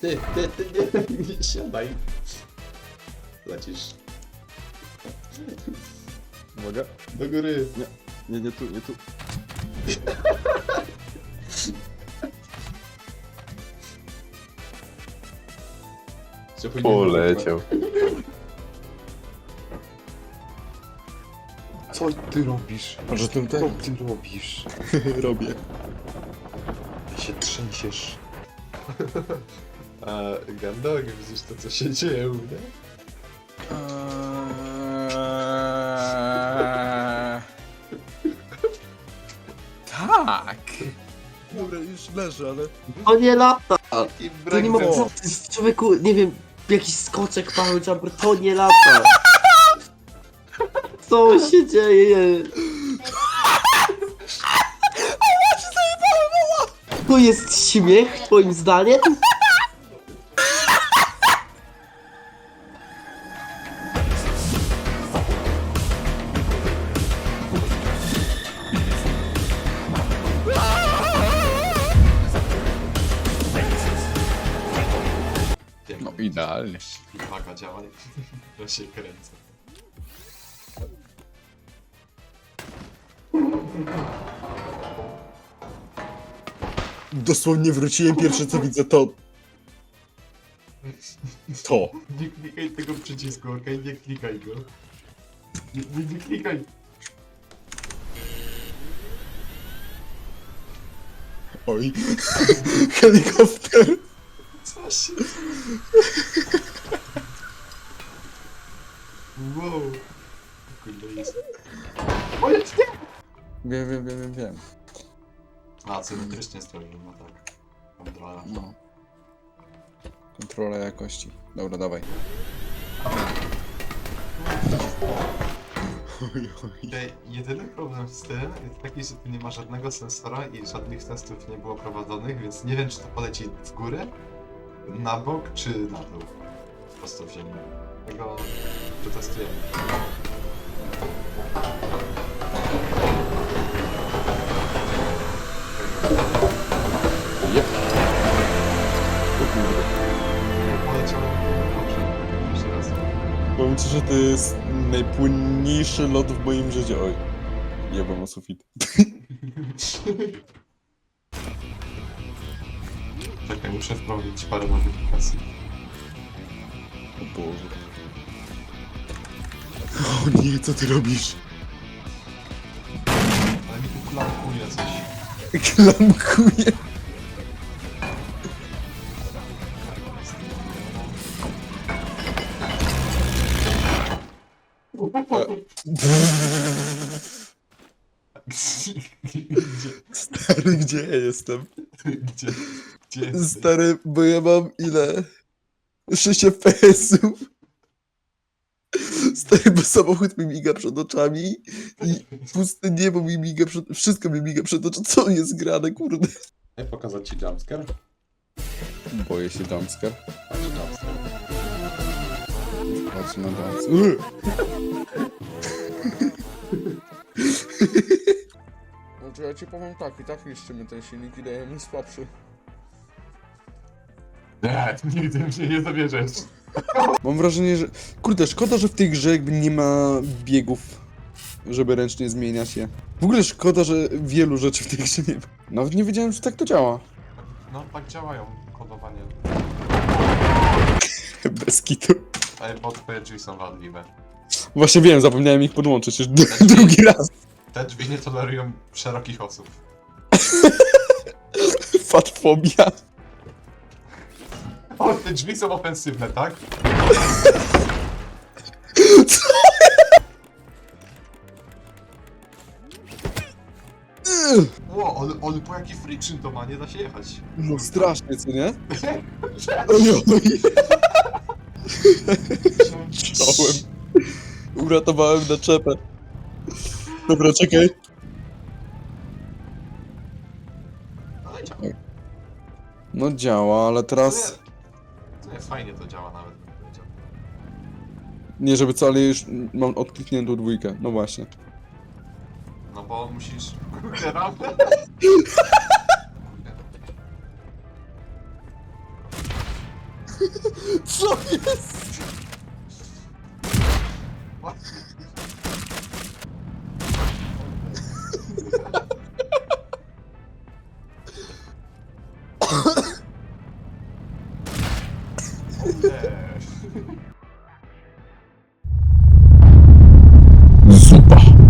Ty, ty, ty, nie, nie siadaj. Lecisz. Uwaga. Do góry. Nie, nie tu, nie tu. Się powinien Poleciał. Co ty robisz? A że tym Co ten? ty robisz? Robię. Ty się trzęsiesz. A Gandog, widzisz to co się dzieje u mnie? Eee... Tak. Dobra, już leżę, ale... To nie lata! I To nie ma to jest człowieku, nie wiem, jakiś skoczek, power jumper, to nie lata! Co się dzieje? To jest śmiech, twoim zdaniem? No idealnie. Uwaga, działa. Ja się kręcę. Dosłownie wróciłem, pierwsze co widzę to... To. Nie klikaj tego przycisku, okej? Nie klikaj go. Nie, nie, nie klikaj. Oj. Helikopter. Co się... Wow. Kurde jest. O, jest nie! Wiem, wiem, wiem, wiem, wiem. A, symetrycznie stworzył, no tak. Kontrola. No. Kontrola jakości. Dobra, dawaj. Oj, oj. Ej, Jedyny problem z tym jest taki, że tu nie ma żadnego sensora i żadnych testów nie było prowadzonych, więc nie wiem, czy to poleci w górę, na bok, czy na dół. Po prostu w ziemi. Tego przetestujemy. Jep. O kurde. Poleciało dobrze. Jeszcze raz. Powiem ci, że to jest najpłynniejszy lot w moim życiu. Oj. Jebam o sufit. Czekaj, muszę wprowadzić parę modyfikacji. O Boże. O nie, co ty robisz? Gdzie? Stary, gdzie ja jestem? Gdzie? Gdzie? Stary, bo ja mam ile? 6 FPS-ów. Stary, bo samochód mi miga przed oczami i puste niebo mi miga przed... Wszystko mi miga przed oczami. Co jest grane, kurde? Ej, pokazać ci jumpscare? Boję się jumpscare. Patrz jumpscare. Patrz na jumpscare. Znaczy ja ci powiem tak, i tak niszczymy ten silnik i dajemy słabszy. Nie, nigdy mi się nie zabierzesz. Mam wrażenie, że... Kurde, szkoda, że w tej grze jakby nie ma biegów, żeby ręcznie zmieniać je. W ogóle szkoda, że wielu rzeczy w tej grze nie ma. Nawet nie wiedziałem, że tak to działa. No, tak działają kodowanie. Bez kitu. Ej, bo twoje drzwi są wadliwe. Właśnie wiem, zapomniałem ich podłączyć już d- drugi raz. Te drzwi nie tolerują szerokich osób. Fatfobia. O, te drzwi są ofensywne, tak? Ło, ale, ale po jaki friction to ma, nie da się jechać. No strasznie, co nie? Oj, oj. Wziąłem. Uratowałem naczepę. Dobra, czekaj. No działa, ale teraz sumie fajnie to działa nawet. Nie, żeby co, ale już mam odklikniętą dwójkę. No właśnie. No bo musisz... Kurde, rampę? Co jest?